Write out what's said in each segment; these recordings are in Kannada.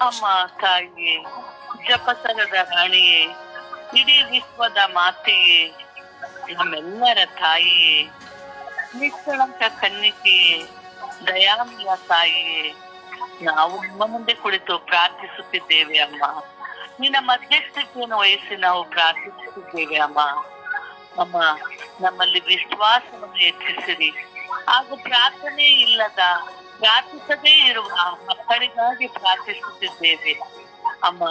ಅಮ್ಮ, ತಾಯಿಯೇ ಜಪಸರದ ರಾಣಿಯೇ, ಇಡೀ ವಿಶ್ವದ ಮಾತೆಯೇ, ನಮ್ಮೆಲ್ಲರ ತಾಯಿಯೇ ನಿಶ್ಚಳಂಕ ಕನ್ನಿಕೆಯೇ, ದಯಾಮಯ ತಾಯಿಯೇ, ನಾವು ನಿಮ್ಮ ಮುಂದೆ ಕುಳಿತು ಪ್ರಾರ್ಥಿಸುತ್ತಿದ್ದೇವೆ ಅಮ್ಮ. ನಿನ್ನ ಮಧ್ಯಸ್ಥಿತಿಯನ್ನು ವಹಿಸಿ ನಾವು ಪ್ರಾರ್ಥಿಸುತ್ತಿದ್ದೇವೆ ಅಮ್ಮ. ಅಮ್ಮ, ನಮ್ಮಲ್ಲಿ ವಿಶ್ವಾಸವನ್ನು ಹೆಚ್ಚಿಸಿರಿ. ಹಾಗೂ ಪ್ರಾರ್ಥನೆ ಇಲ್ಲದ ಪ್ರಾರ್ಥಿಸದೇ ಇರುವ ಮಕ್ಕಳಿಗಾಗಿ ಪ್ರಾರ್ಥಿಸುತ್ತಿದ್ದೇವೆ. ಅಮ್ಮ,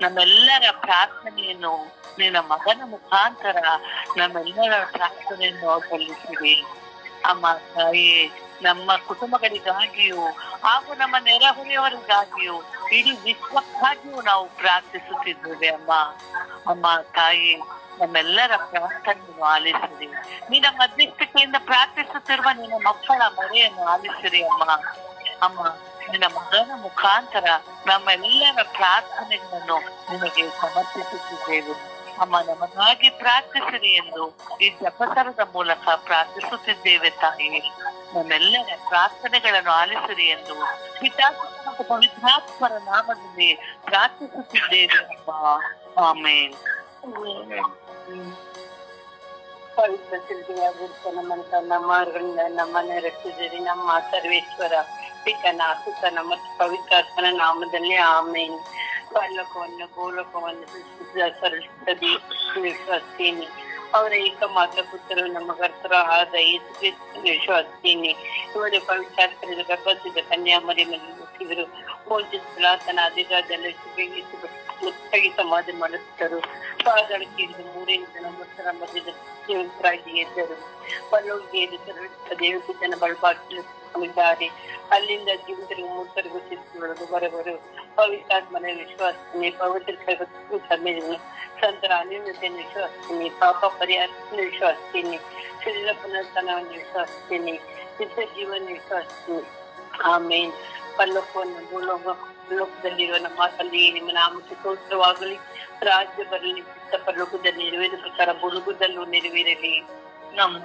ನಮ್ಮೆಲ್ಲರ ಪ್ರಾರ್ಥನೆಯನ್ನು ನಿನ್ನ ಮಗನ ಮುಖಾಂತರ ನಮ್ಮೆಲ್ಲರ ಪ್ರಾರ್ಥನೆಯನ್ನು ಸಲ್ಲಿಸಿರಿ. ಅಮ್ಮ, ತಾಯಿ, ನಮ್ಮ ಕುಟುಂಬಗಳಿಗಾಗಿಯೂ ಹಾಗೂ ನಮ್ಮ ನೆರೆಹೊರೆಯವರಿಗಾಗಿಯೂ ಇಡೀ ವಿಶ್ವಕ್ಕಾಗಿಯೂ ನಾವು ಪ್ರಾರ್ಥಿಸುತ್ತಿದ್ದೇವೆ, ಅಮ್ಮ. ಅಮ್ಮ, ತಾಯಿ ನಮ್ಮೆಲ್ಲರ ಪ್ರಾರ್ಥನೆಯನ್ನು ಆಲಿಸಿರಿ. ನಿನ್ನ ಮಧ್ಯಸ್ಥಿಕೆಯಿಂದ ಪ್ರಾರ್ಥಿಸುತ್ತಿರುವ ನಿನ್ನ ಮಕ್ಕಳ ಮೊರೆಯನ್ನು ಆಲಿಸಿರಿ ಅಮ್ಮ. ಅಮ್ಮ, ನಿನ್ನ ಮಗನ ಮುಖಾಂತರ ನಮ್ಮೆಲ್ಲರ ಪ್ರಾರ್ಥನೆಗಳನ್ನು ನಿಮಗೆ ಸಮರ್ಪಿಸುತ್ತಿದ್ದೇವೆ. ಅಮ್ಮ, ನಮಗಾಗಿ ಪ್ರಾರ್ಥಿಸಿರಿ ಎಂದು ಈ ಜಪಸರದ ಮೂಲಕ ಪ್ರಾರ್ಥಿಸುತ್ತಿದ್ದೇವೆ ತಾಯಿ. ನಮ್ಮೆಲ್ಲರ ಪ್ರಾರ್ಥನೆಗಳನ್ನು ಆಲಿಸಿರಿ ಎಂದು ಪಿತಾಸುತ ಮತ್ತು ಪವಿತ್ರಾತ್ಮರ ನಾಮದಲ್ಲಿ ಪ್ರಾರ್ಥಿಸುತ್ತಿದ್ದೇವೆ ಅಮ್ಮ. ಆಮೇನ್. ಪವಿತ್ರ ಸಿದ್ಧಿಯಾಗಿರ್ತ ನಮ್ಮಂತ ತನ್ನ ಮಾರ್ಗಗಳಿಂದ ನಮ್ಮನ್ನ ರಕ್ಷಿಸಿರಿ ನಮ್ಮ ಸರ್ವೇಶ್ವರ ಪಿತನ ಸುತನ ಮತ್ತು ಪವಿತ್ರಾತ್ಮನ ನಾಮದಲ್ಲಿ ಆಮೇನ್. ಪರಲೋಕವನ್ನು, ಗೋಲೋಕವನ್ನು ಸೃಷ್ಟಿಸಿದ ವಿಶ್ವಸ್ತೀನಿ ಅವರ ಏಕಮಾತ್ರ ಪುತ್ರರು ನಮ್ಮ ಕರ್ತರ ಆದ ವಿಶ್ವಸ್ತೀನಿ ಇವರ ಪವಿತ್ರಾತ್ಮದ ಗರ್ಭಸಿದ ಕನ್ಯಾಮರಿ ಹುಟ್ಟಿದರು. ಪೂಜಿಸಲಾತನ ಅಧಿಕಾರದಲ್ಲಿ ಮುತ್ತಾಗಿ ಸಮಾಧಿ ಮಾಡಿಸಿದರು ಪಾದಳಕ್ಕೆ ಇಳಿದು ಮೂರನೇ ದಿನ ಮೃತರ ಮಧ್ಯದ ಜೀವಂತರಾಗಿ ಎದ್ದರು ಪರಲೋಕಿಯಲ್ಲಿ ದೇವಪಿತನ ಬಲಪಾಗಿದ್ದಾರೆ ಅಲ್ಲಿಂದ ಜೀವಿತರಿಗೂ ಮೂರ್ತರಿಗೂ ಸಿದ್ಧಿಗಳು ಬರಬರು ಪವಿತ್ರಾತ್ಮನ ವಿಶ್ವಾಸನೆ ಪವಿತ್ರ ಸಮ್ಮೇಳನ ಸಂತರ ಅನ್ಯೋನ್ಯತೆಯನ್ನು ವಿಶ್ವಾಸಿಸ್ತೀನಿ ಪಾಪ ಪರಿಹಾರವನ್ನು ವಿಶ್ವಾಸಿಸ್ತೀನಿ ಶರೀರ ಪುನರ್ತನವನ್ನು ವಿಶ್ವಾಸಿಸ್ತೀನಿ ನಿತ್ಯ ಜೀವನ ವಿಶ್ವಾಸಿಸ್ತೀನಿ ಆಮೇನ್ ಪಲ್ಲೋಕವನ್ನು ಭೂಲೋಕ ಲೋಕದಲ್ಲಿರುವ ನಮ್ಮ ತಂದೆಯೇ, ನಿಮ್ಮ ನಾಮಕ್ಕೆ ಸ್ತೋತ್ರವಾಗಲಿ. ರಾಜ್ಯ ಬರಲಿ ಚಿತ್ತ ಪರಲೋಕದಲ್ಲಿ ನೆರವೇರಿದ ಪ್ರಕಾರ ಬುಡುಗುದಲ್ಲೂ ನೆರವೇರಲಿ. ನಮ್ಮ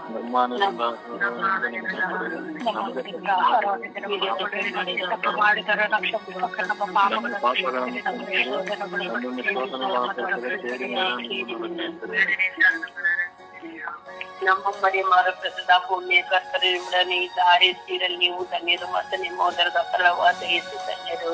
ಮರಿ ಮಾರ ಪ್ರಸದ ಪುಣ್ಯ ಕರ್ತರಿಲ್ಲನೆ ಇದ್ದಾರೆ ಸೀರಲ್ಲಿ ನೀವು ಧನ್ಯರು ಮತ್ತು ನಿಮ್ಮ ಉದರದ ಫಲವಾದ ಧನ್ಯರು.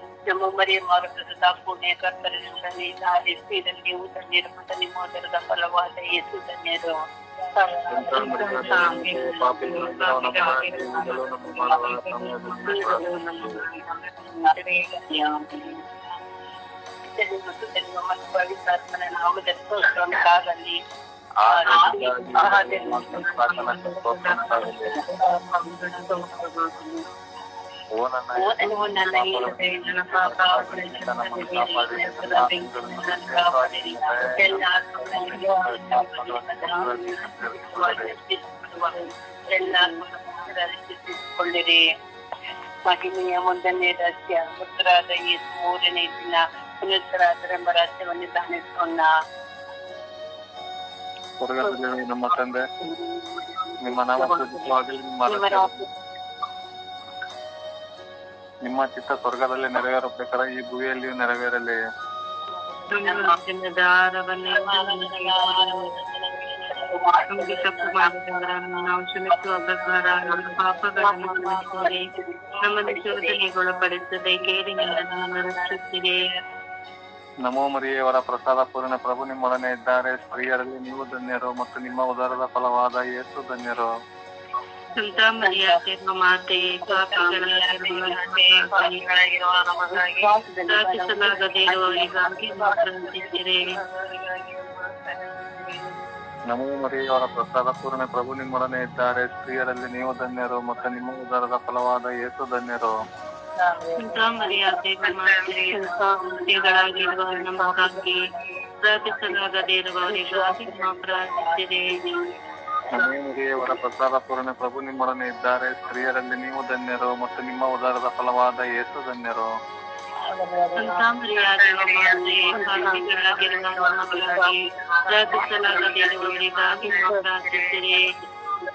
ನಮ್ಮ ಮರಿಯ ಮಾರ್ಗದ ಪುಣ್ಯ ಕರ್ತರಿಲ್ಲದೆ ದಾರಿ ತೀರಲ್ಲಿ ನೀವು ಧನ್ಯರು ಮತ್ತು ನಿಮ್ಮ ಉದರದ ಫಲವಾದ ಯೇಸು ಧನ್ಯರು ಪಾಪಿಗಳಿಂದ ನಮಗಾಗಿ ಈಗಲೂ ನಮ್ಮ ಮರಣದ ಸಮಯದಲ್ಲಿ ಮತ್ತು ಜನ್ಮ ಮತ್ತು ಪವಿತ್ರಾತ್ಮನ ನಾಮದಲ್ಲಿ ಸ್ತೋತ್ರಕ್ಕಾಗಲಿ ಓ ನನ್ನ ನನ್ನ ಪಾಪ ಕೊಳ್ಳಿರಿ ಮಹಿಮೆಯ ಮೊದಲನೇ ರಹಸ್ಯ ಪುತ್ರರಾದ ಯೇಸು ಮೂರನೇ ದಿನ ಪುನಃರಾದರೆಂಬ ರಹಸ್ಯವನ್ನು ಧ್ಯಾನಿಸೋಣ ಸ್ವರ್ಗದಲ್ಲಿ ನಮ್ಮ ತಂದೆ ನಿಮ್ಮ ನಾಮ ಪೂಜಿತವಾಗಲಿ ನಿಮ್ಮ ನಿಮ್ಮ ಚಿತ್ತ ಸ್ವರ್ಗದಲ್ಲಿ ನೆರವೇರಬೇಕಾದ ಈ ಭೂಮಿಯಲ್ಲಿಯೂ ನೆರವೇರಲಿ. ನಮೋ ಮರಿಯವರ ಪ್ರಸಾದ ಪೂರ್ಣ ಪ್ರಭು ನಿಮ್ಮೊಡನೆ ಇದ್ದಾರೆ. ಸ್ತ್ರೀಯರಲ್ಲಿ ನೀವು ಧನ್ಯರು ಮತ್ತು ನಿಮ್ಮ ಉದಾರದ ಫಲವಾದ ಯೇಸು ಧನ್ಯರು. ಸಂತ ಮರಿಯಾತೆ ಮಾತೆಯೇ ಪಾಪಿಗಳಾಗಿರುವ ನಮಗಾಗಿ ಪ್ರಾರ್ಥಿಸಲಾಗದೇ ಇರುವವರಿಗಾಗಿ ಪ್ರಾರ್ಥಿಸಿರಿ ನಮೋ ಮರಿಯವರ ಪ್ರಸಾದ ಪೂರ್ಣ ಪ್ರಭು ನಿಮ್ಮೊಡನೆ ಇದ್ದಾರೆ ಸ್ತ್ರೀಯರಲ್ಲಿ ನೀವು ಧನ್ಯರು ಮತ್ತು ನಿಮ್ಮ ಉದರದ ಫಲವಾದ ಯೇಸು ಧನ್ಯರು ಸಂತ ಮರಿಯಾತೆ ಮಾತೆಯೇ ಪಾಪಿಗಳಾಗಿರುವ ನಮಗಾಗಿ ಪ್ರಾರ್ಥಿಸಲಾಗದೇ ಇರುವವರಿಗಾಗಿ ನಾವು ಪ್ರಾರ್ಥಿಸಿರಿ ನಮೋ ಮರಿಯವರ ಪ್ರಸಾದ ಪೂರ್ಣ ಪ್ರಭು ನಿಮ್ಮೊಡನೆ ಇದ್ದಾರೆ ಸ್ತ್ರೀಯರಲ್ಲಿ ನೀವು ಧನ್ಯರು ಮತ್ತು ನಿಮ್ಮ ಉದರದ ಫಲವಾದ ಯೇಸು ಧನ್ಯರು ಸಂತ ಮರಿಯಾದ ಮಾತೆಯೇ, ಪಾಪಿಗಳಾಗಿರುವ ನಮಗಾಗಿ ಪ್ರಾರ್ಥಿಸಲಾಗದೇ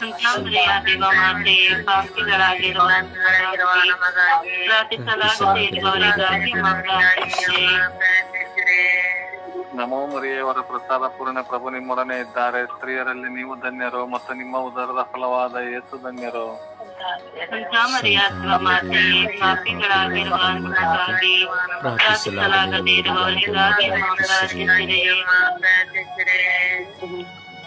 ಸಂತಾಮರಿಯ ದೇವಮಾತೆಯೇ, ಪಾಪಿಗಳಾಗಿರುವ ನಮಗಾಗಿ ಪ್ರಾರ್ಥಿಸಲಾಗದೇ ಇರುವವರಿಗಾಗಿ ನಾವು ಪ್ರಾರ್ಥಿಸಿರಿ ನಮೋ ಮರಿಯವರ ಪ್ರಸಾದ ಪೂರ್ಣ ಪ್ರಭು ನಿಮ್ಮೊಡನೆ ಇದ್ದಾರೆ ಸ್ತ್ರೀಯರಲ್ಲಿ ನೀವು ಧನ್ಯರು ಮತ್ತು ನಿಮ್ಮ ಉದರದ ಫಲವಾದ ಯೇಸು ಧನ್ಯರು ಸಂತಾಮರಿಯ ದೇವಮಾತೆಯೇ, ಪಾಪಿಗಳಾಗಿರುವ ನಮಗಾಗಿ ಪ್ರಾರ್ಥಿಸಲಾಗದೇ ಇರುವವರಿಗಾಗಿ ನಾವು ಪ್ರಾರ್ಥಿಸಿರಿ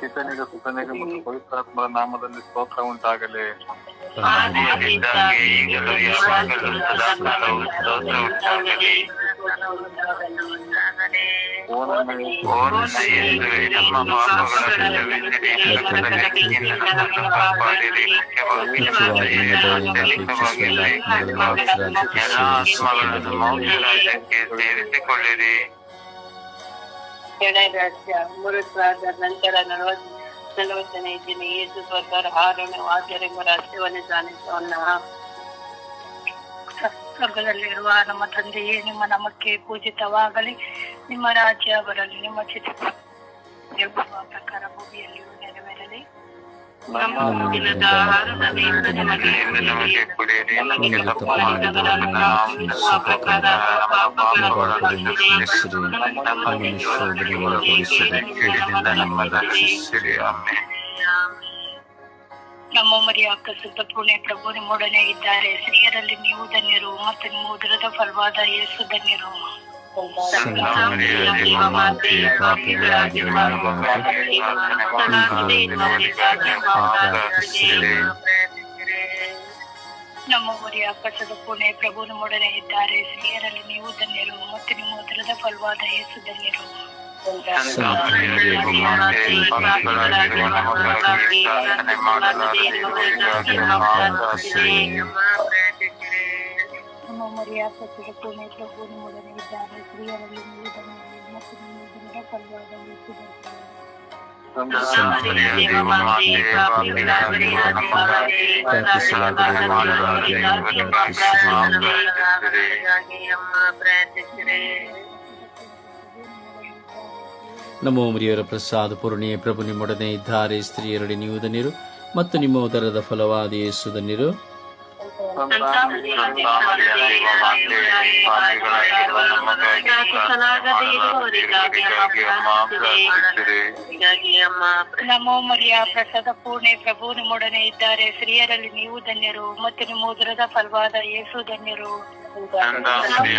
ಪಿತನಿಗೆ ಸುತನಿಗೆ ಮತ್ತು ಪವಿತ್ರಾತ್ಮರ ನಾಮದಲ್ಲಿ ಸ್ತೋತ್ರ ಉಂಟಾಗಲಿ. ಈಗಲೂ ಯಾವಾಗಲೂ ಸದಾಕಾಲವೂ ಸ್ತೋತ್ರ ಉಂಟಾಗಲಿ. ಓ ನನ್ನ ಯೇಸುವೇ, ನಮ್ಮ ಪಾಪಗಳನ್ನು ಕ್ಷಮಿಸಿರಿ, ನರಕದ ಬೆಂಕಿಯಿಂದ ನಮ್ಮನ್ನು ಕಾಪಾಡಿರಿ, ಮುಖ್ಯವಾಗಿ ನಮ್ಮ ದೈಹಿಕವಾಗಿ ಎಲ್ಲ ಆತ್ಮಗಳನ್ನು ಮೌನ ರಾಜ್ಯಕ್ಕೆ ಸೇರಿಸಿಕೊಳ್ಳಿರಿ. ರಾಜ್ಯ ಮರುತ್ವಾದ ನಂತರ ನಲವತ್ತು ನಲವತ್ತನೇ ದಿನ ಯೇಸು ಸ್ವರ್ಗರ ಆರನೇ ವಾದ್ಯರೆಂಬ ರಾಜ್ಯವನ್ನು ಧ್ಯಾನಿಸೋಣ ಸ್ವರ್ಗದಲ್ಲಿರುವ ನಮ್ಮ ತಂದೆಯೇ, ನಿಮ್ಮ ನಮಕ್ಕೆ ಪೂಜಿತವಾಗಲಿ. ನಿಮ್ಮ ರಾಜ್ಯ ಬರಲಿ, ನಿಮ್ಮ ಚಿತ್ರ ಪ್ರಕಾರ ಭೂಮಿಯಲ್ಲಿಯೂ ನೆರವೇರಲಿ. ನಮ್ಮ ದಿನದ ಆಹಾರದಲ್ಲಿ ಇಂದು ನಮಗೆ ಇಂದು ನಮಗೆ ಕೊಡಿರಿ. ಕುಡಿಯಿರಿ ನಮಗೆ ನಮಗೆ ತಪ್ಪು ತಪ್ಪು ಮಾಡಿದವರನ್ನು ನಾವು ಕ್ಷಮಿಸುವ ಪ್ರಕಾರ ನಮ್ಮ ಪಾಪಗಳನ್ನು ಕ್ಷಮಿಸಿರಿ. ನಮ್ಮನ್ನು ಶೋಧನೆಗೆ ಒಳಪಡಿಸಿರಿ ಕೀಡಿನಿಂದ ನಮ್ಮನ್ನು ರಕ್ಷಿಸಿರಿ ಆಮೆನ್ ನಮ್ಮ ಮರಿಯ ಪ್ರಸಿದ್ಧ ಪುಣ್ಯ ಪ್ರಭು ನಿಮ್ಮೊಡನೆ ಇದ್ದಾರೆ ಸ್ತ್ರೀಯರಲ್ಲಿ ನೀವು ಧನ್ಯರು ಮತ್ತು ನಿಮ್ಮ ಉದರದ ಫಲವಾದ ಯೇಸು ಧನ್ಯರು ಸಂತಾಮರಿಯ ದೇವಮಾತೆಯೇ, ಪಾಪಿಗಳಾಗಿರುವ ನಮಗಾಗಿ ಪ್ರಾರ್ಥನೆ ಇರುವವರಿಗಾಗಿ ನಾವು ಪ್ರಾರ್ಥಿಸಿರಿ. ನಮ್ಮ ಮರಿಯ ಪ್ರಸಿದ್ಧ ಪುಣ್ಯ ಪ್ರಭು ನಿಮ್ಮೊಡನೆ ಇದ್ದಾರೆ ಸ್ತ್ರೀಯರಲ್ಲಿ ನೀವು ಧನ್ಯರು ಮತ್ತು ನಿಮ್ಮ ಉದರದ ಫಲವಾದ ಯೇಸು ಧನ್ಯರು ಸಂತಾಮರಿಯ ಮರಿಯ ಸತ್ಯದ ಪುಣ್ಯ ಪ್ರಭು ನಿಮ್ಮೊಡನೆ ಇದ್ದಾರೆ ಸ್ತ್ರೀಯರಲ್ಲಿ ನೀವು ಧನ್ಯರು ಮತ್ತು ನಿಮ್ಮ ಜನರ ಫಲವಾದ ಯೇಸು ನಮೋ ಮುರಿಯವರ ಪ್ರಸಾದ ಪೂರ್ಣಿಯ ಪ್ರಭು ನಿಮ್ಮೊಡನೆ ಇದ್ದಾರೆ. ಸ್ತ್ರೀಯರಡಿ ನೀವು ಧನ್ಯರು ಮತ್ತು ನಿಮ್ಮ ಉದರದ ಫಲವಾದ ಯೇಸು ಧನ್ಯರು ನಮೋ ಮರಿಯ ಪ್ರಸಾದ ಪೂರ್ಣೆ ಪ್ರಭು, ನಿಮ್ಮೊಡನೆ ಇದ್ದಾರೆ. ಸ್ತ್ರೀಯರಲ್ಲಿ ನೀವು ಧನ್ಯರು, ಮತ್ತು ನಿಮ್ಮ ಉದರದ ಫಲವಾದ ಯೇಸು ಧನ್ಯರು. ಸಂತಾಮರಿಯ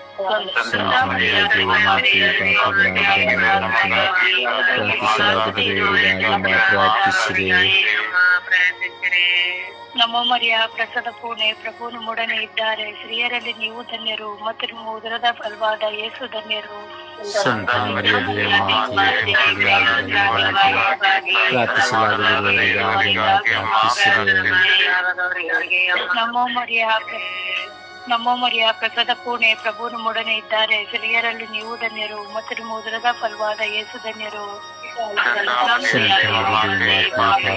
ಸಂತ ಮರಿಯ ದೇವಮಾತೆ ಪ್ರಾರ್ಥಿಸಿರಿ ನಮೋ ಮರಿಯ ಪ್ರಸಾದ ಪೂರ್ಣೆ ಪ್ರಭು ಮೂಡನೆ ಇದ್ದಾರೆ. ಸ್ತ್ರೀಯರಲ್ಲಿ ನೀವು ಧನ್ಯರು ಮತ್ತು ನಿಮ್ಮ ಉದರದ ಫಲವಾದ ಯೇಸು ಧನ್ಯರು. ಸಂತ ಮರಿಯ ದೇವಮಾತೆ ಪ್ರಾರ್ಥಿಸಲಾಗದಿರುವವರಿಗಾಗಿ ಪ್ರಾರ್ಥಿಸಿರಿ ನಮೋ ಮರಿಯ ನಮೋ ಮರಿಯ ಪ್ರಸಾದ ಪೂರ್ಣೆ ಪ್ರಭು ಮೂಡನೆ ಇದ್ದಾರೆ. ಸ್ತ್ರೀಯರಲ್ಲಿ ನೀವು ಧನ್ಯರು, ಮತ್ತು ಮುದ್ರದ ಫಲವಾದ ಯೇಸು ಧನ್ಯರು. ಸಂತ ಮರಿಯ ದೇವಮಾತೆ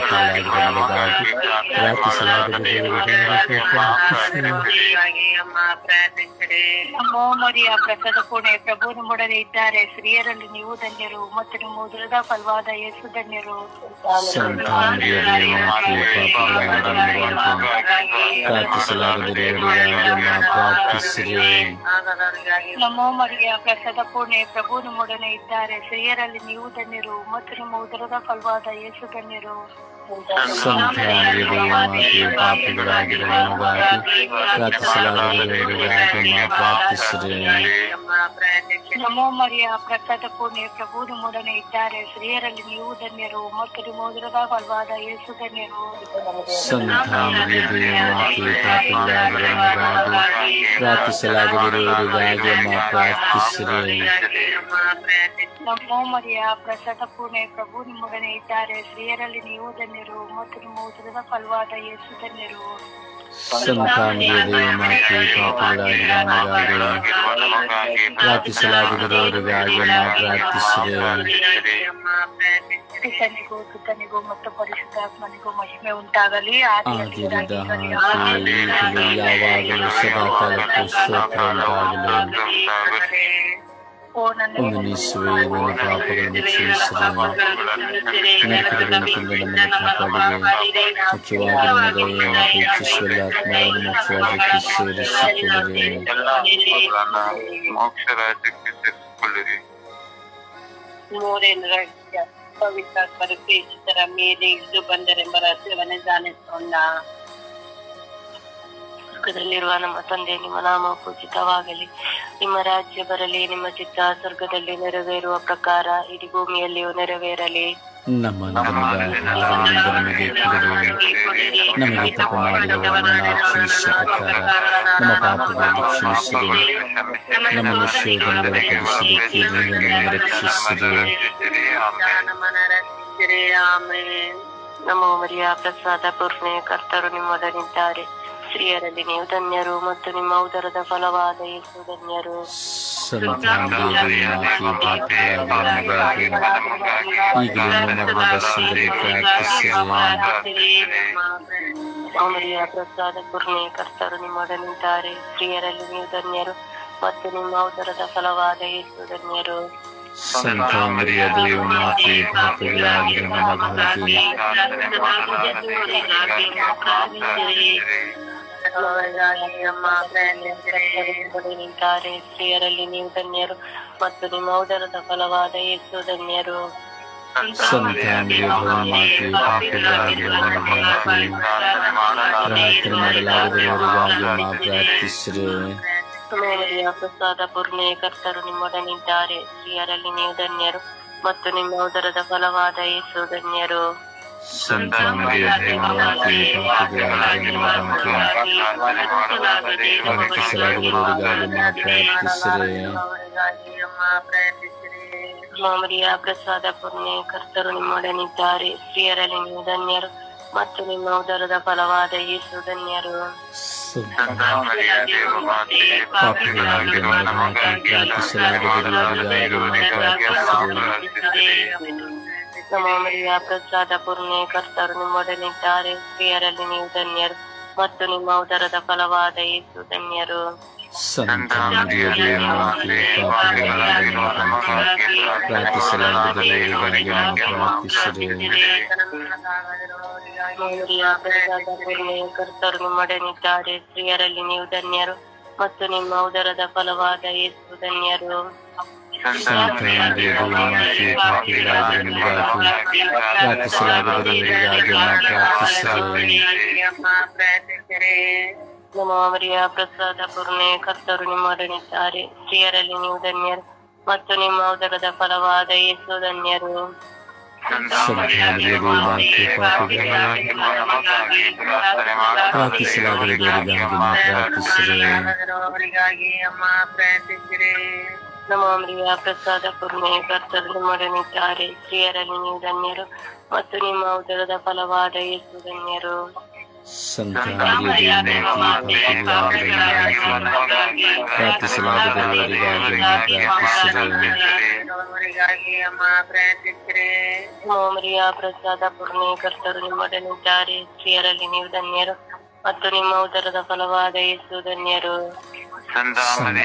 ಪ್ರಾರ್ಥಿಸಲಾಗದಿರುವವರಿಗಾಗಿ ಪ್ರಾರ್ಥಿಸಿರಿ ನಮೋ ಮರಿಯ ಪ್ರಸಾದ ಪೂರ್ಣೆ ಪ್ರಭು ನಿಮ್ಮೊಡನೆ ಇದ್ದಾರೆ ಸ್ತ್ರೀಯರಲ್ಲಿ ನೀವು ಧನ್ಯರು ಮತ್ತು ನಿಮ್ಮ ಉದರದ ಫಲವಾದ ಯೇಸು ಧನ್ಯರು ನಮೋ ಮರಿಯ ಪ್ರಸಾದ ಪೂರ್ಣೆ ಪ್ರಭು ನಿಮ್ಮೊಡನೆ ಇದ್ದಾರೆ ಸ್ತ್ರೀಯರಲ್ಲಿ ನೀವು ಧನ್ಯರು ಮತ್ತು ನಿಮ್ಮ ಉದರದ ಫಲವಾದ ಯೇಸು ಧನ್ಯರು ಸಂತ ಮರಿಯ ದೇವಮಾತೆ ಪಾಪಿಗಳಾಗಿರುವ ನಮಗಾಗಿ ಪ್ರಾರ್ಥಿಸಲಾಗದಿರುವವರಿಗಾಗಿ ಪ್ರಾರ್ಥಿಸಿರಿ ನಮೋ ಮರಿಯ ಪ್ರಸಾದ ಪೂರ್ಣೆ ಪ್ರಭು ನಿಮ್ಮೊಡನೆ ಇದ್ದಾರೆ ಸ್ತ್ರೀಯರಲ್ಲಿ ನೀವು ಧನ್ಯರು ಮತ್ತು ನಿಮ್ಮ ಉದರದ ಫಲವಾದ ಯೇಸು ಧನ್ಯರು ಸಂತ ಮರಿಯ ದೇವಮಾತೆ ಪಾಪಿಗಳಾಗಿರುವ ನಮಗಾಗಿ ಪ್ರಾರ್ಥಿಸಲಾಗದಿರುವವರಿಗಾಗಿ ಪ್ರಾರ್ಥಿಸಿರಿ ನಮೋ ಮರಿಯ ಪ್ರಸಾದ ಪೂರ್ಣೆ ಪ್ರಭು ನಿಮ್ಮೊಡನೆ ಇದ್ದಾರೆ ಸ್ತ್ರೀಯರಲ್ಲಿ ನೀವು ಧನ್ಯರು ಮತ್ತು ನಿಮ್ಮ ಉದರದ ಫಲವಾದ ಯೇಸು ಧನ್ಯರು ಸಂತ ಮರಿಯ ದೇವಮಾತೆ ಪಾಪಿಗಳಾಗಿರುವ ನಮಗಾಗಿ ಪ್ರಾರ್ಥಿಸಲಾಗದಿರುವವರಿಗಾಗಿ ಪ್ರಾರ್ಥಿಸಿರಿ ಪಿತನಿಗೂ ಸುತನಿಗೂ ಮತ್ತು ಪರಿಶುದ್ಧಾತ್ಮನಿಗೂ ಮಹಿಮೆ ಉಂಟಾಗಲಿ ಆದಿರದ ಹಾಗೆ ಈಗಲೂ ಯಾವಾಗಲೂ ಸದಾಕಾಲಕ್ಕೂ ಸ್ತೋತ್ರ ಉಂಟಾಗಲಿ ಓ ನನ್ನ ಒಂದು ನಿಶ್ವೇ ನನ್ನ ಪಾಪಗಳನ್ನು ಕ್ಷಮಿಸಿರಿ ನರಕಗಳನ್ನು ತಿಂದು ನಮ್ಮನ್ನು ಕಾಪಾಡಿದೆ ಮುಖ್ಯವಾಗಿ ನನ್ನ ದಯೆಯನ್ನು ಪ್ರೀತಿಸುವ ಆತ್ಮವನ್ನು ಮುಖ್ಯವಾಗಿ ಸೇರಿಸಿಕೊಳ್ಳಿರಿ ಮೋಕ್ಷ ಸ್ವರ್ಗದಲ್ಲಿರುವ ನಮ್ಮ ತಂದೆ ನಿಮ್ಮ ನಾಮ ಪೂಜಿತವಾಗಲಿ. ನಿಮ್ಮ ರಾಜ್ಯ ಬರಲಿ ನಿಮ್ಮ ಚಿತ್ತ ಸ್ವರ್ಗದಲ್ಲಿ ನೆರವೇರುವ ಪ್ರಕಾರ ಇಡೀ ಭೂಮಿಯಲ್ಲಿಯೂ ನೆರವೇರಲಿ. ನಮ್ಮ ನಮ್ಮದ ನಮಗೆ ಕೊಡಿರಿ ನಮಗೆ ತಪ್ಪು ಮಾಡಿದವರನ್ನು ನಾವು ಕ್ಷಮಿಸುವ ಪ್ರಕಾರ ನಮ್ಮ ಪಾಪಗಳನ್ನು ನಮ್ಮನ್ನು ನಮ್ಮನ್ನು ನಮೋ ಮರಿಯ ಪ್ರಸಾದ ಪೂರ್ಣೆ ಕರ್ತರು ನಿಮ್ಮೊಡನಿದ್ದಾರೆ ಸ್ತ್ರೀಯರಲ್ಲಿ ನೀವು ಧನ್ಯರು ಮತ್ತು ನಿಮ್ಮ ಉದರದ ಫಲವಾದ ಯೇಸು ಧನ್ಯರು ಸಂತಾನದೇವಿ ಮಾತೆ ಪಾಪಿಗಳಾಗಿರುವ ನಮಗಾಗಿ ಈಗಲೂ ಮರಣದ ಸಂದಲ್ಲಿ ಪ್ರಾರ್ಥಿಸಿರಿ ಮರಿಯ ಪ್ರಸಾದ ಪೂರ್ಣೆ ಕರ್ತರು ನಿಮ್ಮೊಡನಿದ್ದಾರೆ ಸ್ತ್ರೀಯರಲ್ಲಿ ನೀವು ಧನ್ಯರು ಮತ್ತು ನಿಮ್ಮ ಉದರದ ಫಲವಾದ ಯೇಸು ಧನ್ಯರು ಸಂತ ಮರಿಯ ದೇವ ಮಾತೆ ಪಾಪಿಗಳಾಗಿರುವ ನಮಗಾಗಿ ನಿಂತಾರೆ. ಸ್ತ್ರೀಯರಲ್ಲಿ ನೀವು ಧನ್ಯರು ಮತ್ತು ನಿಮ್ಮ ಉದರದ ಫಲವಾದ ಯೇಸು ಧನ್ಯರು. ಪ್ರಸಾದ ಪೂರ್ಣೆ ಕರ್ತರು ನಿಮ್ಮೊಡನಿದ್ದಾರೆ. ಸ್ತ್ರೀಯರಲ್ಲಿ ನೀವು ಧನ್ಯರು ಮತ್ತು ನಿಮ್ಮ ಉದರದ ಫಲವಾದ ಯೇಸು ಧನ್ಯರು. ಸಂತ ಮರಿಯ ದೇವ ಮಾತೆ ಪಾಪಿಗಳಾಗಿರುವ ನಮಗಾಗಿ ಪ್ರಾರ್ಥಿಸಲಾಗದವರಿಗಾಗಿ ಮಾ ಪ್ರಾರ್ಥಿಸಿರಿ ಮರಿಯ ಪ್ರಸಾದ ಪೂರ್ಣೆ ಕರ್ತರು ನಿಮ್ಮೊಡನಿದ್ದಾರೆ ಸ್ತ್ರೀಯರಲ್ಲಿ ನೀವು ಧನ್ಯರು ಮತ್ತು ನಿಮ್ಮ ಉದರದ ಫಲವಾದ ಯೇಸು ಧನ್ಯರು ಪಾಪಿಗಳಾಗಿರುವ ನಮಗಾಗಿ ಪ್ರಾರ್ಥಿಸಲಾಗದವರಿಗಾಗಿ ಮಾ ಪ್ರಾರ್ಥಿಸಿರಿ ನಮ್ಮ ಮರಿಯ ಪ್ರಸಾದ ಪೂರ್ಣೆ ಕರ್ತರು ನಿಮ್ಮೊಡನಿದ್ದಾರೆ ಸ್ತ್ರೀಯರಲ್ಲಿ ನೀವು ಧನ್ಯರು ಮತ್ತು ನಿಮ್ಮ ಉದರದ ಫಲವಾದ ಯೇಸು ಧನ್ಯರು. ಕರ್ತರು ನಿಮ್ಮೊಡನಿದ್ದಾರೆ ಸ್ತ್ರೀಯರಲ್ಲಿ ನೀವು ಧನ್ಯರು ಮತ್ತು ನಿಮ್ಮ ಉದರದ ಫಲವಾದ ಯೇಸು ಧನ್ಯರು. ಸಂತಾನರಿಗೆ ಮಾತೆ ಪಾಪಿಗಳಾಗಿರುವ ನಮಗಾಗಿ ಪ್ರಾರ್ಥಿಸಲಾಗದಿರುವವರಿಗಾಗಿ ನಾವು ಪ್ರಾರ್ಥಿಸಿರಿ ನಮೋ ಮರಿಯ ಪ್ರಸಾದ ಪೂರ್ಣೆ ಕರ್ತರು ನೀವು ಧನ್ಯರು ಮತ್ತು ನಿಮ್ಮ ಉದರದ ಫಲವಾದ ಯೇಸು ಧನ್ಯರು ಅವರಿಗಾಗಿ ಪ್ರಾರ್ಥಿಸಿರಿ ಅಮ್ಮ ಪ್ರಾರ್ಥಿಸಿರಿ ನಮೋ ಮರಿಯ ಪ್ರಸಾದ ಪೂರ್ಣೆ ಕರ್ತರು ನಿಮ್ಮೊಡನಿದ್ದಾರೆ ಸ್ತ್ರೀಯರಲ್ಲಿ ನೀವು ಧನ್ಯರು ಮತ್ತು ನಿಮ್ಮ ಉದರದ ಫಲವಾದ ಯೇಸು ಧನ್ಯರು. ಮೋಮರಿಯ ಪ್ರಸಾದ ಪೂರ್ಣೆ ಕರ್ತರು ನಿಮ್ಮೊಡನಿದ್ದಾರೆ. ಸ್ತ್ರೀಯರಲ್ಲಿ ನೀವು ಧನ್ಯರು ಮತ್ತು ನಿಮ್ಮ ಉದರದ ಫಲವಾದ ಯೇಸು ಧನ್ಯರು. ಪ್ರಾರ್ಥಿಸಿರಿ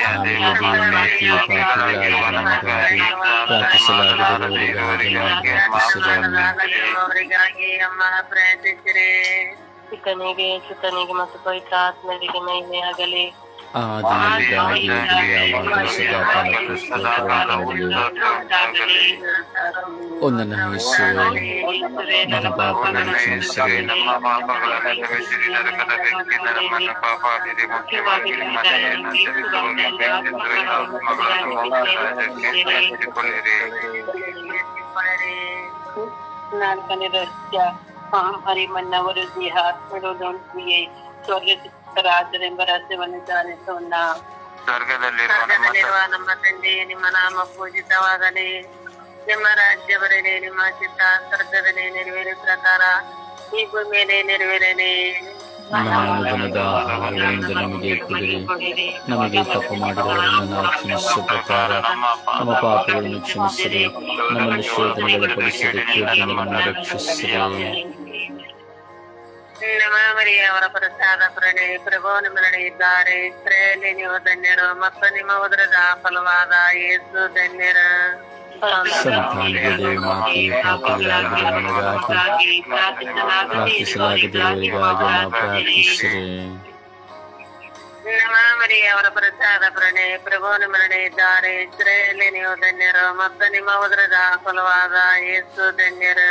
ಅವರಿಗಾಗಿ ಅಮ್ಮ ಪ್ರಾರ್ಥಿಸಿರಿ ಪಿತನಿಗೆ ಸುತನಿಗೆ ಮತ್ತು ಪವಿತ್ರ ಆತ್ಮರಿಗೆ ಮಹಿಮೆಯಾಗಲಿ. ಆದಿಯಾಗಿ ಯಾವಾಗ ಸದಾ ಕಾಲಕ್ಕೂ ಸ್ತೋತ್ರವಾಗಲಿ ಒಂದನ್ನು ಯೇಸುವೆ ನನ್ನ ಪಾಪಗಳನ್ನು ಕ್ಷಮಿಸಿರಿ ನಮ್ಮ ಪಾಪಗಳನ್ನು ಕ್ಷಮಿಸಿರಿ ನರಕದ ಬೆಂಕಿಯಿಂದ ನಮ್ಮನ್ನು ಕಾಪಾಡಿರಿ ಮುಖ್ಯವಾಗಿ ನಿಮ್ಮ ದಯೆಯನ್ನು ತಿಳಿಸುವ ಆತ್ಮಗಳನ್ನು ಮೋಕ್ಷಕ್ಕೆ ಸೇರಿಸಿಕೊಳ್ಳಿರಿ ನಾಲ್ಕನೇ ರಹಸ್ಯ ಹರಿಮನ್ನವರು ದೇಹ ಆತ್ಮಗಳೊಂದಿಗೆ ಸ್ವರ್ಗರಾಜರೆಂಬ ರಹಸ್ಯವನ್ನು ರಾಜ್ಯವನ್ನು ನಮ್ಮ ಸ್ವರ್ಗದಲ್ಲಿರುವ ನಮ್ಮ ತಂದೆಯೇ ನಿಮ್ಮ ನಾಮ ಪೂಜಿತವಾಗಲಿ. ನಿಮ್ಮ ರಾಜ್ಯ ಬರಲಿ ನಿಮ್ಮ ಚಿತ್ತ ಸ್ವರ್ಗದಲ್ಲಿ ನೆರವೇರಿದ ಪ್ರಕಾರ ಈ ಭೂಮಿಯಲ್ಲಿ ನೆರವೇರಲಿ. ನಮಗೆ ನಮಗೆ ತಪ್ಪು ಮಾಡಿದವರನ್ನು ಕ್ಷಮಿಸುವ ಪ್ರಕಾರ ನಮ್ಮ ಪಾಪಗಳನ್ನು ಕ್ಷಮಿಸಿರಿ. ನಮ್ಮನ್ನು ಶೋಧನೆಗಳ ಪಡಿಸಿರಿ ರಕ್ಷಿಸಿರಿ. ಅವರ ಪ್ರಸಾದ ಪ್ರಣಿ ಪ್ರಭು ನಿಮ್ಮಲ್ಲಿ ಇದ್ದಾರೆ. ಸ್ತ್ರೀಯಲ್ಲಿ ನೀವು ಧನ್ಯರು. ಮತ್ತು ನಿಮ್ಮ ಉದರದ ಫಲವಾದ ಯೇಸು ಧನ್ಯರು. ಸಂತಾನಗೆ ದೇವಮಾತೆ ಪಾಪಿಗಳಾಗಿರುವ ನಮಗಾಗಿ ಪ್ರಾರ್ಥಿಸಲಾಗದಿರುವವರಿಗಾಗಿ ನಾವು ಪ್ರಾರ್ಥಿಸಿರಿ ನಮ್ಮ ಮರಿಯ ಅವರ ಪ್ರಸಾದ ಪ್ರಣೆ ಪ್ರಭು ನಿಮ್ಮಲ್ಲಿ ಇದ್ದಾರೆ. ಇಸ್ರೇಲಿ ನೀವು ಧನ್ಯರು, ಮತ್ತು ನಿಮ್ಮ ಉದರದ ಫಲವಾದ ಯೇಸು ಧನ್ಯರು.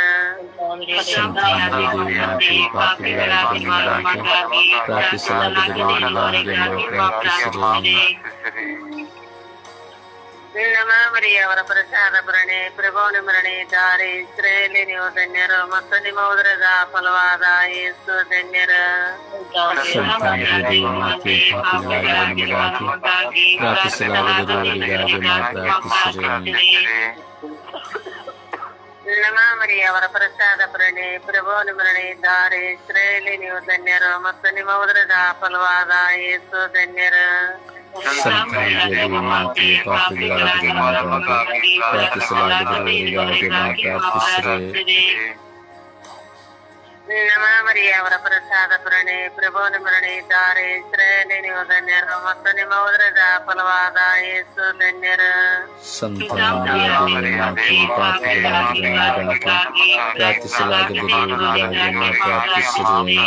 ಸಂತಾನಗೆ ಅವರ ಪ್ರಸಾದ ಪ್ರಣೆ ಪ್ರಭು ನಿಮ್ಮಲ್ಲಿ ಇದ್ದಾರೆ ಸ್ತ್ರೀಯಲ್ಲಿ ನೀವು ಧನ್ಯರು ಮತ್ತು ನಿಮ್ಮ ಉದರದ ಫಲವಾದ ಯೇಸು ಧನ್ಯರು ಸಂತಾನಗೆ ದೇವಮಾತೆ ಪಾಪಿಗಳಾಗಿರುವ ನಮಗಾಗಿ ಪ್ರಾರ್ಥಿಸಲಾಗದಿರುವವರಿಗಾಗಿ ನಾವು ಪ್ರಾರ್ಥಿಸಿರಿ ನಮ್ಮ ಮರಿಯ ಅವರ ಪ್ರಸಾದ ಪ್ರಣೆ ಪ್ರಭು ನಿಮ್ಮಲ್ಲಿ ಇದ್ದಾರೆ ಸ್ತ್ರೀಯಲ್ಲಿ ನೀವು ಧನ್ಯರು ಮತ್ತು ನಿಮ್ಮ ಉದರದ ಫಲವಾದ ಯೇಸು ಧನ್ಯರು ಸಂತಾನಗೆ ದೇವಮಾತೆ ಪಾಪಿಗಳಾಗಿರುವ ನಮಗಾಗಿ ಪ್ರಾರ್ಥಿಸಲಾಗದಿರುವವರಿಗಾಗಿ ನಾವು ಪ್ರಾರ್ಥಿಸಿರಿ ನಮ್ಮ ಮರಿಯ ಅವರ ಪ್ರಸಾದ ಪ್ರಣೆ ಪ್ರಭು ನಿಮ್ಮಲ್ಲಿ ಇದ್ದಾರೆ ಸ್ತ್ರೀಯಲ್ಲಿ ನೀವು ಧನ್ಯರು ಮತ್ತು ನಿಮ್ಮ ಉದರದ ಫಲವಾದ ಯೇಸು ಧನ್ಯರು ಸಂತಾನಗೆ ದೇವಮಾತೆ ಪಾಪಿಗಳಾಗಿರುವ ನಮಗಾಗಿ ಪ್ರಾರ್ಥಿಸಲಾಗದಿರುವವರಿಗಾಗಿ ನಾವು ಪ್ರಾರ್ಥಿಸಿರಿ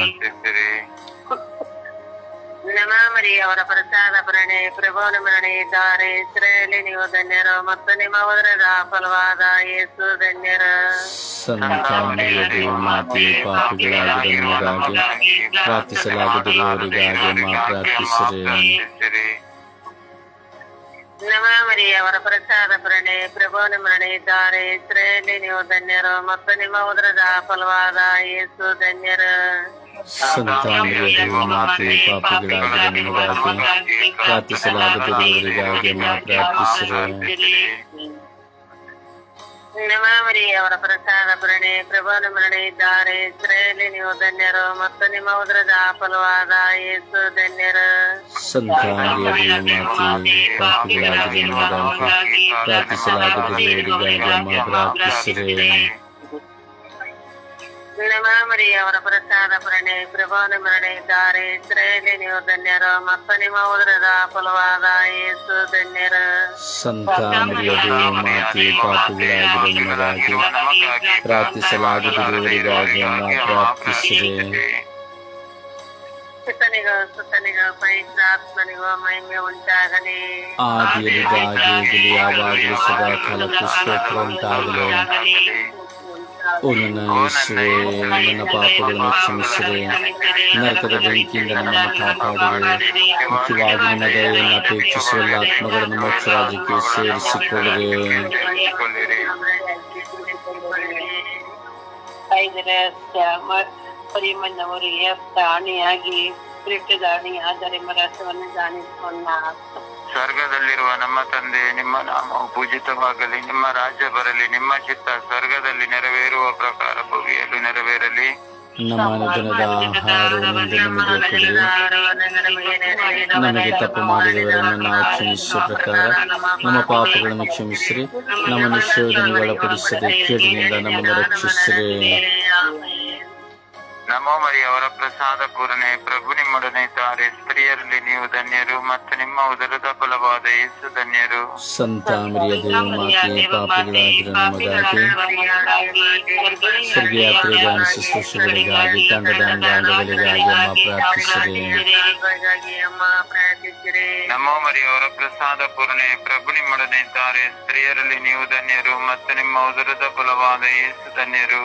ನಮ್ಮ ಮರಿಯ ಅವರ ಪ್ರಸಾದ ಪ್ರಣೆ ಪ್ರಭು ನಿಮ್ಮಲ್ಲಿ ಇದ್ದಾರೆ ಸ್ತ್ರೀಯಲ್ಲಿ ನೀವು ಧನ್ಯರು ಮತ್ತು ನಿಮ್ಮ ಉದರದ ಫಲವಾದ ಯೇಸು ಧನ್ಯರು ಸಂತಾನಗೆ ದೇವಮಾತೆ ಪಾಪಿಗಳಾಗಿರುವ ನಮಗಾಗಿ ಪ್ರಾರ್ಥಿಸಲಾಗದಿರುವವರಿಗಾಗಿ ನಾವು ಪ್ರಾರ್ಥಿಸಿರಿ ನಮ್ಮ ಮರಿಯ ಅವರ ಪ್ರಸಾದ ಪ್ರಣೆ ಪ್ರಭು ನಿಮ್ಮಲ್ಲಿ ಇದ್ದಾರೆ ಸ್ತ್ರೀಯಲ್ಲಿ ನೀವು ಧನ್ಯರು ಮತ್ತು ನಿಮ್ಮ ಉದರದ ಫಲವಾದ ಯೇಸು ಧನ್ಯರು ಸಂತಾನಗೆ ದೇವಮಾತೆ ಪಾಪಿಗಳಾಗಿರುವ ನಮಗಾಗಿ ಪ್ರಾರ್ಥಿಸಲಾಗದಿರುವವರಿಗಾಗಿ ನಾವು ಪ್ರಾರ್ಥಿಸಿರಿ ನಮ್ಮ ಮರಿಯ ಅವರ ಪ್ರಸಾದ ಪ್ರಣೆ ಪ್ರಭು ನಿಮ್ಮಲ್ಲಿ ಇದ್ದಾರೆ ಸ್ತ್ರೀಯಲ್ಲಿ ನೀವು ಧನ್ಯರು ಮತ್ತು ನಿಮ್ಮ ಉದರದ ಫಲವಾದ ಯೇಸು ಧನ್ಯರು ಸಂತಾನಗೆ ದೇವಮಾತೆ ಪ್ರಸಾದ ಪ್ರಣೆ ಪ್ರಭು ನಿಮ್ಮಲ್ಲಿ ಇದ್ದಾರೆ ಸ್ತ್ರೀಯಲ್ಲಿ ನೀವು ಧನ್ಯರು ಮತ್ತು ನಿಮ್ಮ ಉದರದ ಫಲವಾದ ಯೇಸು ಧನ್ಯರು ಸಂತಾನಗೆ ದೇವಮಾತೆ ಪಾಪಿಗಳಾಗಿರುವ ನಮಗಾಗಿ ಪ್ರಾರ್ಥಿಸಲಾಗದಿರುವವರಿಗಾಗಿ ನಾವು ಪ್ರಾರ್ಥಿಸಿರಿ ಸುತನಿಗೂ ಸುತನಿಗೂ ಪವಿತ್ರ ಆತ್ಮನಿಗೂ ಮಹಿಮೆ ಉಂಟಾಗಲಿ ಆದಿಯಲ್ಲಿದ್ದಾಗೆ ಈಗಲೂ ಯಾವಾಗಲೂ ಸದಾ ಕಾಲಕ್ಕೂ ಸ್ತೋತ್ರ ಉಂಟಾಗಲಿ ಓ ನನ್ನ ಯೇಸುವೆ ನನ್ನ ಪಾಪಗಳನ್ನು ಕ್ಷಮಿಸಿರಿ ನರಕದ ಬೆಂಕಿಯಿಂದ ನಮ್ಮನ್ನು ಕಾಪಾಡಿರಿ ಮುಖ್ಯವಾಗಿ ನಿನ್ನ ದಯೆಯನ್ನು ಅಪೇಕ್ಷಿಸುವ ಎಲ್ಲ ಆತ್ಮಗಳನ್ನು ಮೋಕ್ಷ ರಾಜ್ಯಕ್ಕೆ ಸೇರಿಸಿಕೊಳ್ಳಿರಿ ಐದರ ಪರಿಮನ್ನವರಿಗೆ ದಾಣಿಯಾಗಿ ಬಿಟ್ಟು ದಾಣಿ ಆದರೆ ರಸವನ್ನು ದಾಣಿಸೋಣ ಸ್ವರ್ಗದಲ್ಲಿರುವ ನಮ್ಮ ತಂದೆ, ನಿಮ್ಮ ನಾಮವು ಪೂಜಿತವಾಗಲಿ, ನಿಮ್ಮ ರಾಜ್ಯ ಬರಲಿ, ನಿಮ್ಮ ಚಿತ್ತ ಸ್ವರ್ಗದಲ್ಲಿ ನೆರವೇರುವ ಪ್ರಕಾರ ಭೂಮಿಯಲ್ಲೂ ನೆರವೇರಲಿ. ನಮ್ಮ ಅನುದಿನದ ಆಹಾರವನ್ನು ನಮಗೆ ತಪ್ಪು ಮಾಡಿದವರನ್ನು ನಾವು ಕ್ಷಮಿಸುವ ಪ್ರಕಾರ ನಮ್ಮ ಪಾಪಗಳನ್ನು ಕ್ಷಮಿಸಿರಿ. ನಮ್ಮ ಶೋಧನೆಗೆ ಒಳಪಡಿಸದೆ ಕೇಡಿನಿಂದ ನಮ್ಮನ್ನು ರಕ್ಷಿಸಿರಿ. ನಮೋ ಮರಿಯವರ ಪ್ರಸಾದ ಪೂರ್ಣೆ. ಪ್ರಭು ನಿಮ್ಮೊಡನೆ ಇದ್ದಾರೆ. ಸ್ತ್ರೀಯರಲ್ಲಿ ನೀವು ಧನ್ಯರು ಮತ್ತು ನಿಮ್ಮ ಉದರದ ಫಲವಾದ ಯೇಸು ಧನ್ಯರು. ಸಂತ ಮರಿಯ ದೇವಮಾತೆ ಪಾಪಿಗಳಾಗಿರೋ ನಮಗಾಗಿ ಸ್ವರ್ಗೀಯ ದಾನ ಶುಶ್ರೂಷೆಗಳಿಗಾಗಿ ತಂಡದ ಅಂಗಾಂಗಗಳಿಗಾಗಿ ಅಮ್ಮ ಪ್ರಾರ್ಥಿಸಿರಿ ಅಮ್ಮ ಪ್ರಾರ್ಥಿಸಿರಿ ನಮೋ ಮರಿಯವರ ಪ್ರಸಾದ ಪೂರ್ಣೆ. ಪ್ರಭು ನಿಮ್ಮೊಡನೆ ಇದ್ದಾರೆ. ಸ್ತ್ರೀಯರಲ್ಲಿ ನೀವು ಧನ್ಯರು ಮತ್ತು ನಿಮ್ಮ ಉದರದ ಫಲವಾದ ಯೇಸು ಧನ್ಯರು.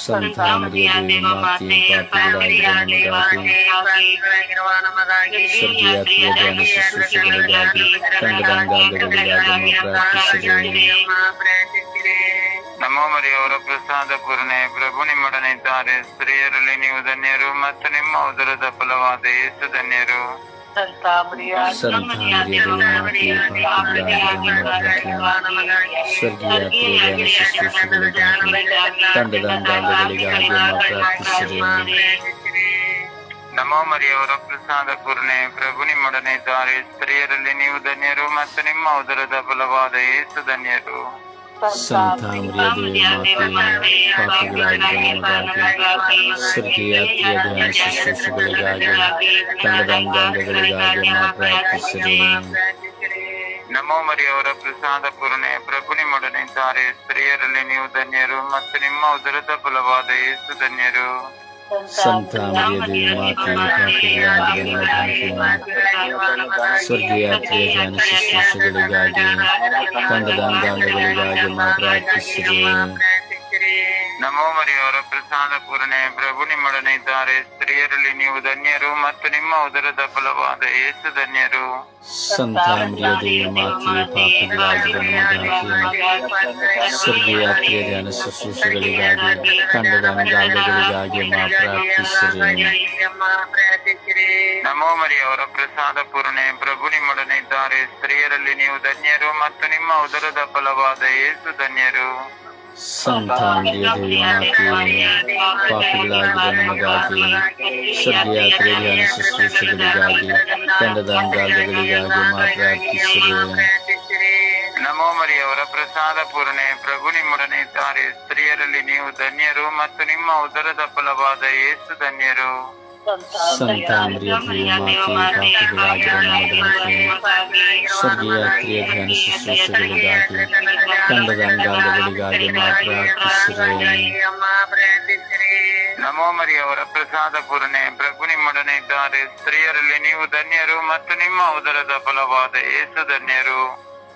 ಸಂತ ಮರಿಯ ದೇವಮಾತೆ ಪಾಪಿಗಳಾಗಿರೋ ನಮಗಾಗಿ ಶುಶ್ರೂಷೆಗಳಿಗಾಗಿ ನಮೋ ಮರಿಯವರ ಪ್ರಸಾದ ಪೂರ್ಣೆ ಪ್ರಭು ನಿಮ್ಮೊಡನೆ ಇದ್ದಾರೆ. ಸ್ತ್ರೀಯರಲ್ಲಿ ನೀವು ಧನ್ಯರು ಮತ್ತು ನಿಮ್ಮ ಉದರದ ಫಲವಾದ ಏಸು ಧನ್ಯರು. ಪ್ರಾರ್ಥಿಸಿರಿ ನಮೋ ಮರಿಯವರ ಪ್ರಸಾದ ಪೂರ್ಣೆ ಪ್ರಭು ನಿಮ್ಮೊಡನೆ ಇದ್ದಾರೆ ಸ್ತ್ರೀಯರಲ್ಲಿ ನೀವು ಧನ್ಯರು ಮತ್ತು ನಿಮ್ಮ ಉದರದ ಬಲವಾದ ಏಸು ಧನ್ಯರು. ಸಂತ ಮರಿಯ ದೇವಮಾತೆ ಪಾಪಿಗಳಾಗಿರೋ ನಮಗಾಗಿ ಸ್ವರ್ಗೀಯ ದಾನ ಶುಶ್ರೂಷೆಗಳಿಗಾಗಿ ತಂಡದ ಅಂಗಾಂಗಗಳಿಗಾಗಿ ಪ್ರಾರ್ಥಿಸಿರಿ ನಮೋ ಮರಿಯವರ ಪ್ರಸಾದ ಪೂರ್ಣೆ, ಪ್ರಭು ನಿಮ್ಮೊಡನೆ ಇದ್ದಾರೆ. ಸ್ತ್ರೀಯರಲ್ಲಿ ನೀವು ಧನ್ಯರು ಮತ್ತು ನಿಮ್ಮ ಉದರದ ಫಲವಾದ ಯೇಸು ಧನ್ಯರು. संता देवी माँ की कृपा पूर्ण स्वर्गीय यात्री ज्ञान शिष्य गलिगागे कंगदान गांग गलिगागे माँ प्राप्त श्री ಪ್ರಾರ್ಥಿಸಿರಿ ನಮೋ ಮರಿಯವರ ಪ್ರಸಾದ ಪೂರ್ಣೆ ಪ್ರಭು ನಿಮ್ಮೊಡನೆ ಇದ್ದಾರೆ. ಸ್ತ್ರೀಯರಲ್ಲಿ ನೀವು ಧನ್ಯರು ಮತ್ತು ನಿಮ್ಮ ಉದರದ ಫಲವಾದ ಯೇಸು ಧನ್ಯರು. ಶುಶ್ರೂಷೆಗಳಿಗಾಗಿ ತಂಡದ ಅಂಗಾಂಗಗಳಿಗಾಗಿ ಪ್ರಾರ್ಥಿಸಿರಿ. ನಮೋ ಮರಿಯವರ ಪ್ರಸಾದ ಪೂರ್ಣೆ ಪ್ರಭು ನಿಮ್ಮೊಡನೆ ಇದ್ದಾರೆ. ಸ್ತ್ರೀಯರಲ್ಲಿ ನೀವು ಧನ್ಯರು ಮತ್ತು ನಿಮ್ಮ ಉದರದ ಫಲವಾದ ಯೇಸು ಧನ್ಯರು. ಸಂತ ಮರಿಯ ದೇವಮಾತೆ ಪಾಪಿಗಳಾಗಿರೋ ನಮಗಾಗಿ ಸ್ವರ್ಗೀಯ ದಾನ ಶುಶ್ರೂಷೆಗಳಿಗಾಗಿ ತಂಡದ ಅಂಗಾಂಗಗಳಿಗಾಗಿ ಅಮ್ಮ ಪ್ರಾರ್ಥಿಸಿರಿ ನಮೋ ಮರಿಯವರ ಪ್ರಸಾದ ಪೂರ್ಣೆ, ಪ್ರಭು ನಿಮ್ಮೊಡನೆ ಇದ್ದಾರೆ. ಸ್ತ್ರೀಯರಲ್ಲಿ ನೀವು ಧನ್ಯರು ಮತ್ತು ನಿಮ್ಮ ಉದರದ ಫಲವಾದ ಏಸು ಧನ್ಯರು. ಸಂತ ಮರಿಯ ಅವರ ಪಾಪಿಗಳಾಗಿರೋ ನಮಗಾಗಿ ಸ್ವರ್ಗೀಯ ಪ್ರಾರ್ಥಿಸಿರಿ ನಮೋ ಮರಿಯವರ ಪ್ರಸಾದ ಪೂರ್ಣೆ, ಪ್ರಭು ನಿಮ್ಮೊಡನೆ ಇದ್ದಾರೆ. ಸ್ತ್ರೀಯರಲ್ಲಿ ನೀವು ಧನ್ಯರು ಮತ್ತು ನಿಮ್ಮ ಉದರದ ಫಲವಾದ ಏಸು ಧನ್ಯರು.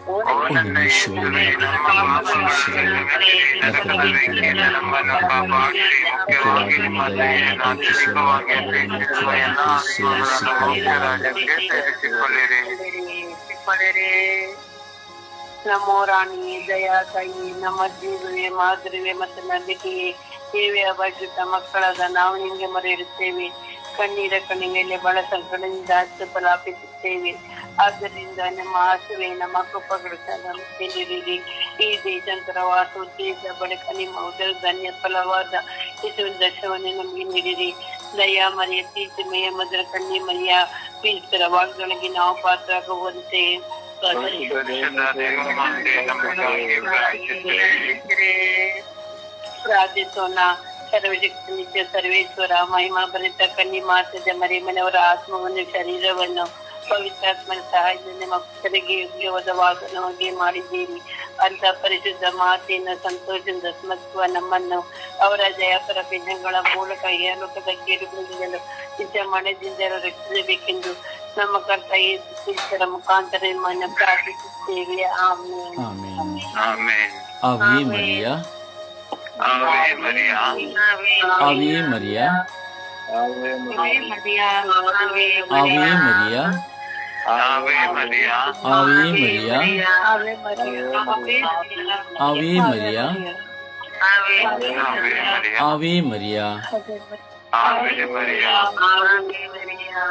ಅಂಗಾಂಗಗಳಿಗಾಗಿ ಅಮ್ಮ ಪ್ರಾರ್ಥಿಸಿರಿ ಈತನಿಗೂ ಸುತನಿಗೂ ಮತ್ತು ಪವಿತ್ರ ಆತ್ಮರಿಗೂ ಮಹಿಮೆ ಆಗಲಿ ಆದಿಯಲ್ಲಿದ್ದ ಹಾಗೆ ಯಾವಾಗಲೂ ಸದಾ ಕಾಲಕ್ಕೂ ಸ್ತೋತ್ರವಾಗಲಿ. ಓ ನನ್ನ ಯೇಸುವೇ, ನಮ್ಮ ಪಾಪಗಳನ್ನು ನರಕದ ಬೆಂಕಿಯಿಂದ ನಮ್ಮನ್ನು ಕಾಪಾಡಿರಿ. ಮುಖ್ಯವಾಗಿ ನಿಮ್ಮ ದಯೆಯನ್ನು ಆಂತರಿಕವಾಗಿ ಅಪೇಕ್ಷಿಸುವ ಎಲ್ಲ ಆತ್ಮಗಳನ್ನು ರಾಜ್ಯಕ್ಕೆ ಸೇರಿಸಿಕೊಳ್ಳಿರಿ ನಮೋ ರಾಣಿ ದಯಾ ತಾಯಿ ನಮ್ಮ ಜೀವವೇ ಮಾಧುರ್ಯವೇ ಮತ್ತು ನಂಬಿಕೆಯೇ ಸೇವೆಯ ಬಗ್ಗಿದ್ದ ಮಕ್ಕಳಾದ ನಾವು ನಿಮಗೆ ಮರೆಯಿರುತ್ತೇವೆ ಕಣ್ಣೀರ ಕಣ್ಣಿನಲ್ಲಿ ಬಹಳ ಸಂಕಟದಿಂದ ಹತ್ತು ಫಲಾಪಿಸುತ್ತೇವೆ ಆದ್ದರಿಂದ ನಮ್ಮ ಆಸುವೆ ನಮ್ಮ ಕೃಪಗಳು ನಮ್ಮಲ್ಲಿರಿ ಈ ದೇಶಾಂತರ ವಾಸ ದೇಶ ಬಳಿಕ ನಿಮ್ಮ ಉದರ ಧನ್ಯ ಫಲವಾದ ಇದು ದಶವನ್ನು ನಮಗೆ ನೀಡಿರಿ ದಯಾ ಮರಿಯ ಪ್ರೀತಿಮಯ ಮಧುರ ಕಣ್ಣಿ ಮರಿಯ ಪ್ರೀತರ ವಾಗ್ದೊಳಗೆ ನಾವು ಪಾತ್ರರಾಗುವಂತೆ ಪ್ರಾರ್ಥಿಸೋಣ ಸರ್ವಶಕ್ತಿ ನಿತ್ಯ ಸರ್ವೇಶ್ವರ ಮಹಿಮಾ ಭರಿತ ಕನ್ನಿ ಮಾತದ ಮರಿಮನೆಯವರ ಆತ್ಮವನ್ನು ಶರೀರವನ್ನು ಪವಿತ್ರಾತ್ಮನ ಸಹಾಯದಿಂದ ಮಕ್ಕಳಿಗೆ ಯೋಗ್ಯವಾದ ವಾಸನವಾಗಿ ಮಾಡಿದ್ದೀರಿ. ಅಂತ ಪರಿಶುದ್ಧ ಮಾತೆಯನ್ನು ಸಂತೋಷದಿಂದ ಸ್ಮರಿಸುವ ನಮ್ಮನ್ನು ಅವರ ಜಯಪರ ಪಿಂಡಗಳ ಮೂಲಕ ಏಲೋಕದ ಕೇಡುಗಳಿಂದಲೂ ನಿಜ ಮನದಿಂದ ರಕ್ಷಿಸಬೇಕೆಂದು ನಮ್ಮ ಕರ್ತ ಶಿಷ್ಯರ ಮುಖಾಂತರ ನಿಮ್ಮನ್ನು ಪ್ರಾರ್ಥಿಸುತ್ತೇವೆ. ಆಮೇಲೆ ಆಮೇನ್. Ave María. Ave María. Ave María. Ave María. Ave María. Ave María. Ave María. Ave María. Ave María. Ave Maria. Ave Maria. Ave Maria.